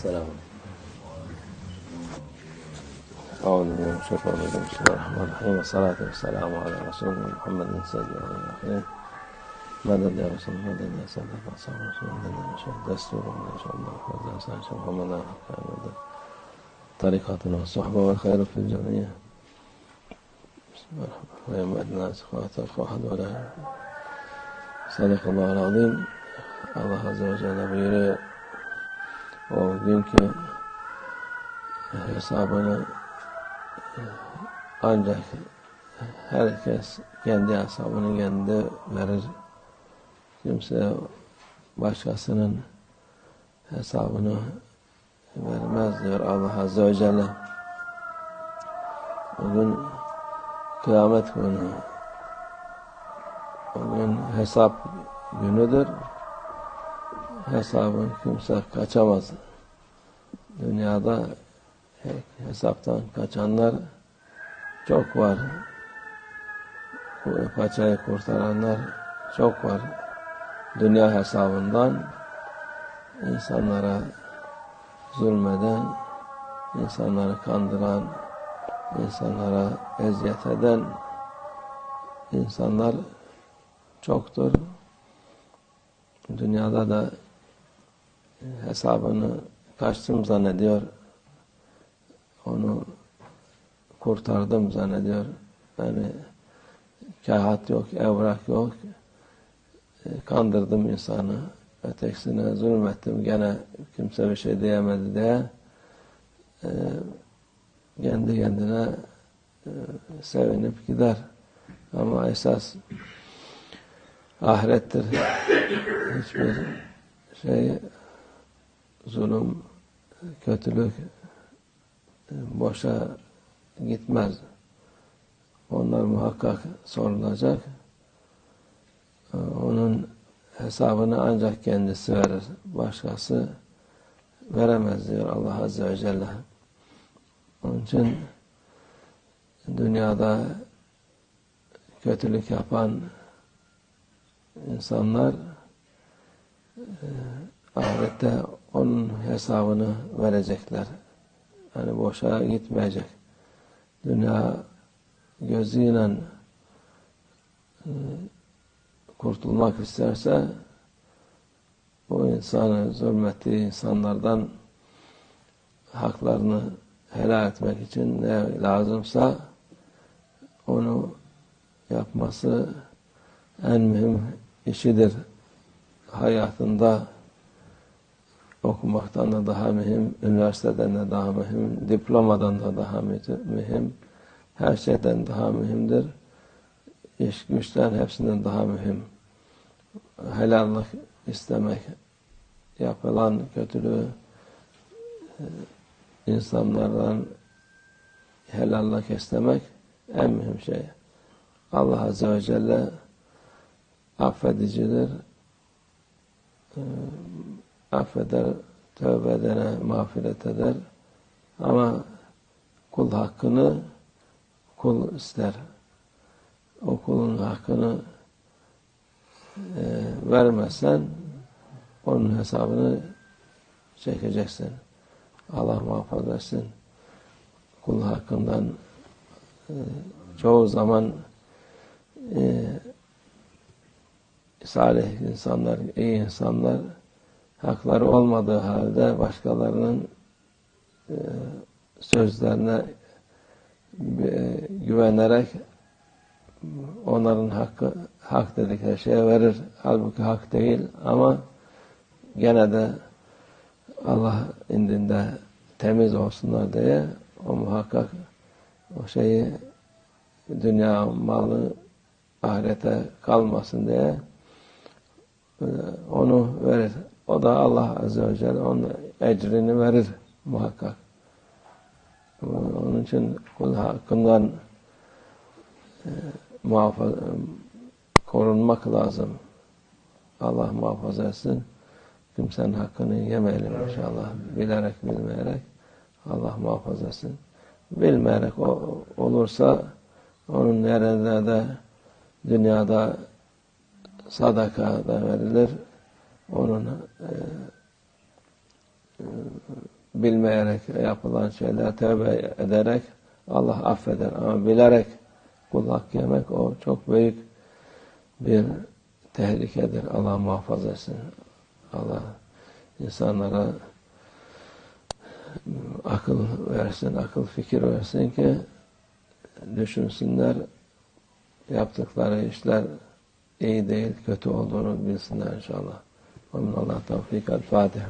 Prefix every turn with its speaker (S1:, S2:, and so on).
S1: السلام. الشيطان الرجيم. بسم الله الرحمن الرحيم. والصلاة والسلام على رسولنا محمد سيد الأخيرين مدد يا رسول مدد يا سيد الرسول رسول الله محمد محمد والصحبة والخير في الجميع. بسم الله الرحمن الرحيم. واحد ولا. صدق الله العظيم. ve Celle buyuruyor o günkü hesabını ancak herkes kendi hesabını kendi verir. Kimse başkasının hesabını vermez diyor Allah Azze ve Celle. Bugün kıyamet günü. Bugün hesap günüdür hesabın kimse kaçamaz. Dünyada hesaptan kaçanlar çok var. Paçayı kurtaranlar çok var. Dünya hesabından insanlara zulmeden, insanları kandıran, insanlara eziyet eden insanlar çoktur. Dünyada da hesabını kaçtım zannediyor. Onu kurtardım zannediyor. Yani kağıt yok, evrak yok. Kandırdım insanı. Ötekisine zulmettim. Gene kimse bir şey diyemedi diye kendi kendine sevinip gider. Ama esas ahirettir. Hiçbir şey zulüm, kötülük boşa gitmez. Onlar muhakkak sorulacak. Onun hesabını ancak kendisi verir. Başkası veremez diyor Allah Azze ve Celle. Onun için dünyada kötülük yapan insanlar ahirette onun hesabını verecekler. Yani boşa gitmeyecek. Dünya gözüyle kurtulmak isterse o insanı zulmettiği insanlardan haklarını helal etmek için ne lazımsa onu yapması en mühim işidir. Hayatında okumaktan da daha mühim, üniversiteden de daha mühim, diplomadan da daha mühim, her şeyden daha mühimdir. İş güçten hepsinden daha mühim. Helallik istemek, yapılan kötülüğü insanlardan helallik istemek en mühim şey. Allah Azze ve Celle affedicidir. Affeder, tövbe edene mağfiret eder. Ama kul hakkını kul ister. O kulun hakkını e, vermezsen onun hesabını çekeceksin. Allah muhafaza etsin. Kul hakkından e, çoğu zaman e, salih insanlar, iyi insanlar hakları olmadığı halde başkalarının e, sözlerine e, güvenerek onların hakkı hak dedikleri şeye verir. Halbuki hak değil ama gene de Allah indinde temiz olsunlar diye o muhakkak o şeyi dünya malı ahirete kalmasın diye onu verir. O da Allah Azze ve Celle onun ecrini verir muhakkak. Onun için kul hakkından e, muhafaza, korunmak lazım. Allah muhafaza etsin. Kimsenin hakkını yemeyelim inşallah. Bilerek bilmeyerek Allah muhafaza etsin. Bilmeyerek o, olursa onun yerine de dünyada sadaka da verilir. Onun e, e, bilmeyerek yapılan şeyler tövbe ederek Allah affeder ama bilerek kul hakkı yemek o çok büyük bir tehlikedir. Allah muhafaza etsin. Allah insanlara akıl versin, akıl fikir versin ki düşünsünler yaptıkları işler iyi değil, kötü olduğunu bilsinler inşallah. ومن الله توفيق الفاتحة.